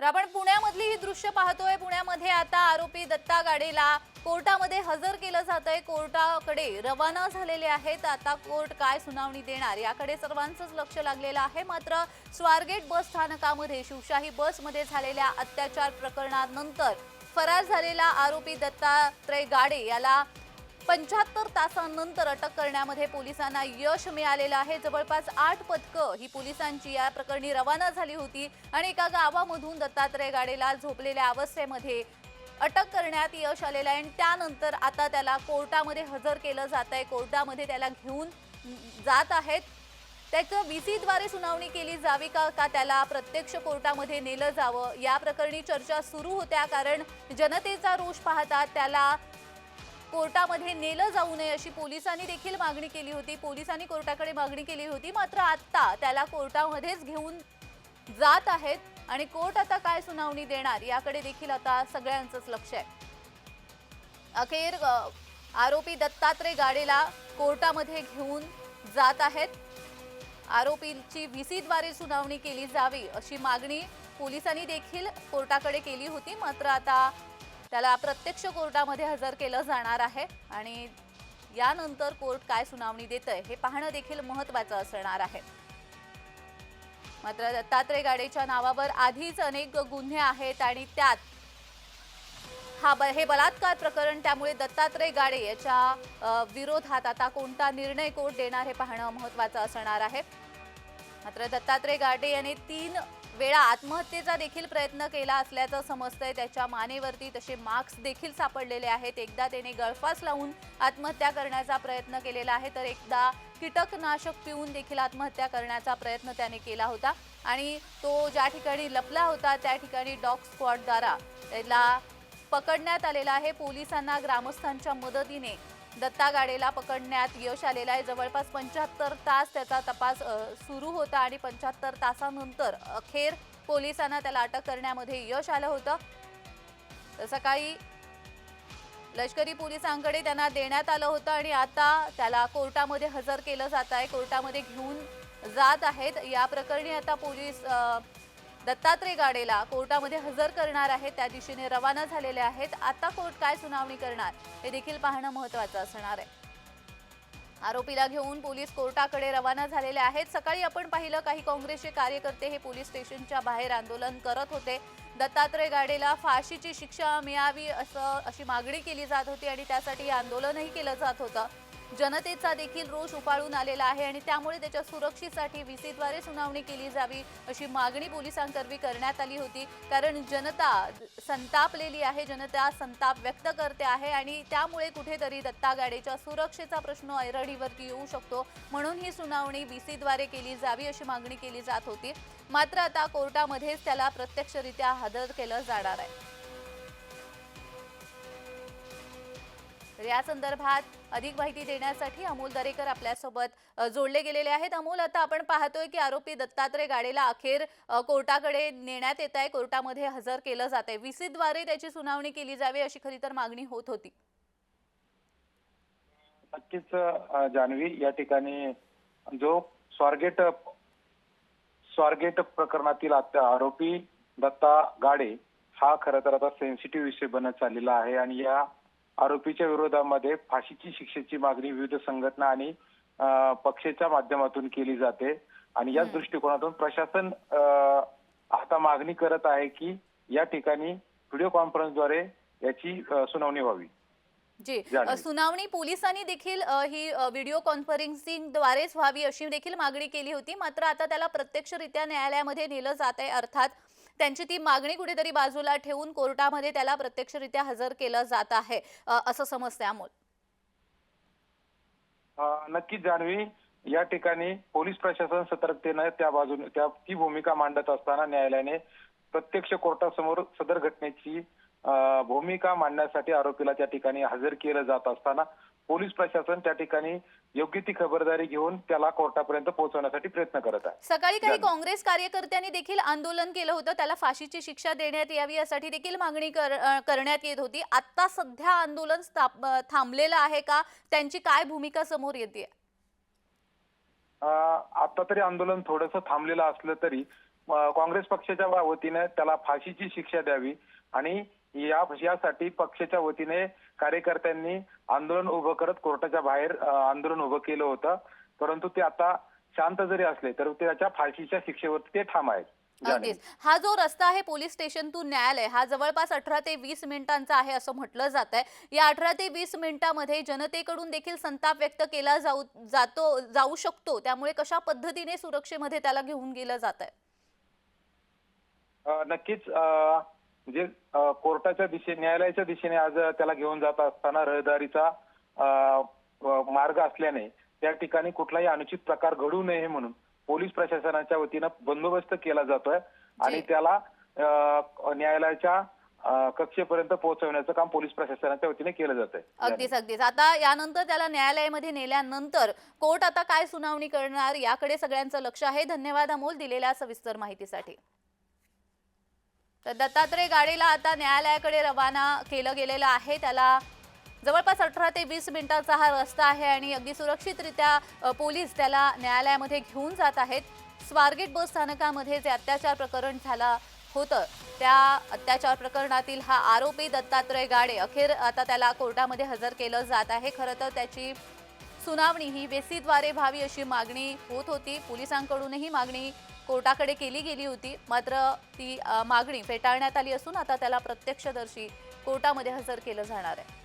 तर आपण पुण्यामधली ही दृश्य पाहतोय. पुण्यामध्ये आता आरोपी दत्ता गाडेला कोर्टामध्ये हजर केलं जात आहे कोर्टाकडे रवाना झालेले आहेत. आता कोर्ट काय सुनावणी देणार? याकडे सर्वांचंच लक्ष लागलेलं आहे. मात्र स्वारगेट बस स्थानकामध्ये शिवशाही बसमध्ये झालेल्या अत्याचार प्रकरणानंतर फरार झालेला आरोपी दत्तात्रय गाडे याला पंच्याहत्तर तासांनंतर अटक करण्यामध्ये पोलिसांना यश मिळालेलं आहे. जवळपास आठ पथकं ही पोलिसांची या प्रकरणी रवाना झाली होती आणि एका गावामधून दत्तात्रय गाडेला झोपलेल्या अवस्थेमध्ये अटक करण्यात यश आलेलं आहे. आणि त्यानंतर आता त्याला कोर्टामध्ये हजर केलं जात आहे. कोर्टामध्ये त्याला घेऊन जात आहेत. त्याचं व्हीसीद्वारे सुनावणी केली जावी का का त्याला प्रत्यक्ष कोर्टामध्ये नेलं जावं? या प्रकरणी चर्चा सुरू होत्या कारण जनतेचा रोष पाहता त्याला कोर्टामध्ये नेलं जाऊ नये अशी पोलिसांनी देखील मागणी केली होती. पोलिसांनी कोर्टाकडे मागणी केली होती. मात्र आत्ता त्याला कोर्टामध्येच घेऊन जात आहेत आणि कोर्ट आता काय सुनावणी देणार याकडे देखील आता सगळ्यांचंच लक्ष आहे. अखेर आरोपी दत्तात्रय गाडेला कोर्टामध्ये घेऊन जात आहेत. आरोपीची व्हीसीद्वारे सुनावणी केली जावी अशी मागणी पोलिसांनी देखील कोर्टाकडे केली होती. मात्र आता त्याला प्रत्यक्ष कोर्टामध्ये हजर केलं जाणार आहे आणि यानंतर कोर्ट काय सुनावणी देत आहे हे पाहणं देखील महत्वाचं असणार आहे. मात्र दत्तात्रय गाडेच्या नावावर आधीच अनेक गुन्हे आहेत आणि त्यात हा ब हे बलात्कार प्रकरण त्यामुळे दत्तात्रय गाडे याच्या विरोधात आता कोणता निर्णय कोर्ट देणार हे पाहणं महत्वाचं असणार आहे. मात्र दत्तात्रय गाडे याने तीन वेळा आत्महत्येचा देखील प्रयत्न केला असल्याचं समजतंय. त्याच्या मानेवरती तसे मार्क्स देखील सापडलेले आहेत. एकदा त्याने गळफास लावून आत्महत्या करण्याचा प्रयत्न केलेला आहे तर एकदा कीटकनाशक पिऊन देखील आत्महत्या करण्याचा प्रयत्न त्याने केला होता. आणि तो ज्या ठिकाणी लपला होता त्या ठिकाणी डॉग स्क्वॉडद्वारा त्याला पकडण्यात आलेला आहे. पोलिसांना ग्रामस्थांच्या मदतीने दत्ता गाडेला पकडण्यात यश आलेलं आहे. जवळपास पंच्याहत्तर तास त्याचा तपास सुरू होता आणि पंच्याहत्तर तासानंतर अखेर पोलिसांना त्याला अटक करण्यामध्ये यश आलं होतं. सकाळी लष्करी पोलिसांकडे त्यांना देण्यात आलं होतं आणि आता त्याला कोर्टामध्ये हजर केलं जात आहे. कोर्टामध्ये घेऊन जात आहेत. या प्रकरणी आता पोलीस दत्तात्रय गाडेला कोर्टामध्ये हजर करणार आहेत. त्या दिशेने रवाना झालेले आहेत. आता कोर्ट काय सुनावणी करणार हे देखील पाहणं महत्वाचं असणार आहे. आरोपीला घेऊन पोलीस कोर्टाकडे रवाना झालेले आहेत. सकाळी आपण पाहिलं काही काँग्रेसचे कार्यकर्ते हे पोलीस स्टेशनच्या बाहेर आंदोलन करत होते. दत्तात्रय गाडेला फाशीची शिक्षा मिळावी असं अशी मागणी केली जात होती आणि त्यासाठी आंदोलनही केलं जात होतं. जनतेचा देखील रोष उफाळून आलेला आहे आणि त्यामुळे त्याच्या सुरक्षेसाठी व्हीसीद्वारे सुनावणी केली जावी अशी मागणी पोलिसांकरवी करण्यात आली होती. कारण जनता संतापलेली आहे जनता संताप व्यक्त करते आहे आणि त्यामुळे कुठेतरी दत्ता गाडेच्या सुरक्षेचा प्रश्न ऐरणीवरती येऊ शकतो. म्हणून ही सुनावणी व्हीसीद्वारे केली जावी अशी मागणी केली जात होती. मात्र आता कोर्टामध्येच त्याला प्रत्यक्षरित्या हजर केलं जाणार आहे. या संदर्भात अधिक माहिती देण्यासाठी अमोल दरेकर आपल्यासोबत जोडले गेलेले आहेत. अमोल आता आपण पाहतोय की आरोपी दत्तात्रय गाडेला अखेर कोर्टाकडे नेण्यात येत आहे. कोर्टामध्ये हजर केलं जात आहे. व्हीसीद्वारे त्याची सुनावणी केली जावी अशी खरी तर मागणी होत होती. नक्कीच जान्हवी या ठिकाणी जो स्वारगेट स्वारगेट प्रकरणातील आरोपी दत्ता गाडे हा खरं तर आता सेन्सिटिव्ह विषय बनत चाललेला आहे. आणि या आरोपीच्या विरोधामध्ये फाशीची शिक्षेची मागणी विविध संघटना आणि पक्षाच्या माध्यमातून केली जाते. आणि याच दृष्टिकोनातून प्रशासन आता मागणी करत आहे की या ठिकाणी व्हिडिओ कॉन्फरन्सद्वारे याची सुनावणी व्हावी. जी सुनावणी पोलिसांनी देखील ही व्हिडिओ कॉन्फरन्सिंगद्वारेच व्हावी अशी देखील मागणी केली होती. मात्र आता त्याला प्रत्यक्षरित्या न्यायालयामध्ये नेलं जात आहे. अर्थात त्यांची ती मागणी कुठेतरी बाजूला ठेवून कोर्टामध्ये त्याला प्रत्यक्षरित्या हजर केलं जात आहे असं समजतंय अमोल. नक्कीच जाणवी या ठिकाणी पोलीस प्रशासन सतर्कतेनं त्या बाजूने त्या ती भूमिका मांडत असताना न्यायालयाने प्रत्यक्ष कोर्टासमोर सदर घटनेची भूमिका मांडण्यासाठी आरोपीला त्या ठिकाणी हजर केलं जात असताना पोलीस प्रशासन त्या ठिकाणी योग्य ती खबरदारी घेऊन त्याला कोर्टापर्यंत पोहोचवण्यासाठी प्रयत्न करत आहे. सकाळी काही. काँग्रेस कार्यकर्त्यांनी देखील आंदोलन केलं होतं. त्याला फाशीची शिक्षा देण्यात यावी यासाठी देखील मागणी कर- करण्यात येत होती. आता सध्या आंदोलन थांबलेलं आहे का? त्यांची काय भूमिका समोर येते? आता तरी आंदोलन थोडंसं थांबलेलं असलं तरी काँग्रेस पक्षाच्या वतीने त्याला फाशीची शिक्षा द्यावी आणि या यासाठी पक्षाच्या वतीने कार्यकर्त्यांनी आंदोलन उभं करत कोर्टाच्या बाहेर आंदोलन उभं केलं होतं. परंतु ते आता शांत जरी असले तर त्याच्या फाशीच्या शिक्षेवरती ते ठाम आहेत. अगदीच. हा जो रस्ता आहे पोलीस स्टेशनतून न्यायालय हा जवळपास अठरा ते वीस मिनिटांचा आहे असं म्हटलं जात आहे. या अठरा ते वीस मिनिटांमध्ये जनतेकडून देखील संताप व्यक्त केला जाऊ जातो जाऊ शकतो. त्यामुळे कशा पद्धतीने सुरक्षेमध्ये त्याला घेऊन गेलं जात आहे? नक्कीच जे अ, कोर्टाच्या दिशेने न्यायालयाच्या दिशेने आज त्याला घेऊन जात असताना रहदारीचा मार्ग असल्याने त्या ठिकाणी कुठलाही अनुचित प्रकार घडू नये म्हणून पोलीस प्रशासनाच्या वतीनं बंदोबस्त केला जातोय आणि. त्याला न्यायालयाच्या कक्षेपर्यंत पोहोचवण्याचं काम पोलीस प्रशासनाच्या वतीने केलं जात अगदीच अगदीच. आता यानंतर त्याला न्यायालयामध्ये नेल्यानंतर कोर्ट आता काय सुनावणी करणार याकडे सगळ्यांचं लक्ष आहे. धन्यवाद अमोल दिलेल्या सविस्तर माहितीसाठी. तर दत्तात्रय गाडेला आता न्यायालयाकडे रवाना केलं गेलेलं आहे. त्याला जवळपास अठरा ते वीस मिनिटाचा हा रस्ता आहे आणि अगदी सुरक्षितरित्या पोलीस त्याला न्यायालयामध्ये घेऊन जात आहेत. स्वारगेट बस स्थानकामध्ये जे अत्याचार प्रकरण झालं होतं त्या अत्याचार प्रकरणातील हा आरोपी दत्तात्रय गाडे अखेर आता त्याला कोर्टामध्ये हजर केलं जात आहे. खरं तर त्याची सुनावणी ही वेसीद्वारे व्हावी अशी मागणी होत होती. पोलिसांकडूनही मागणी कोर्टाकडे केली गेली होती. मात्र ती मागणी फेटाळण्यात आली असून आता त्याला प्रत्यक्षदर्शी कोर्टामध्ये हजर केलं जाणार आहे.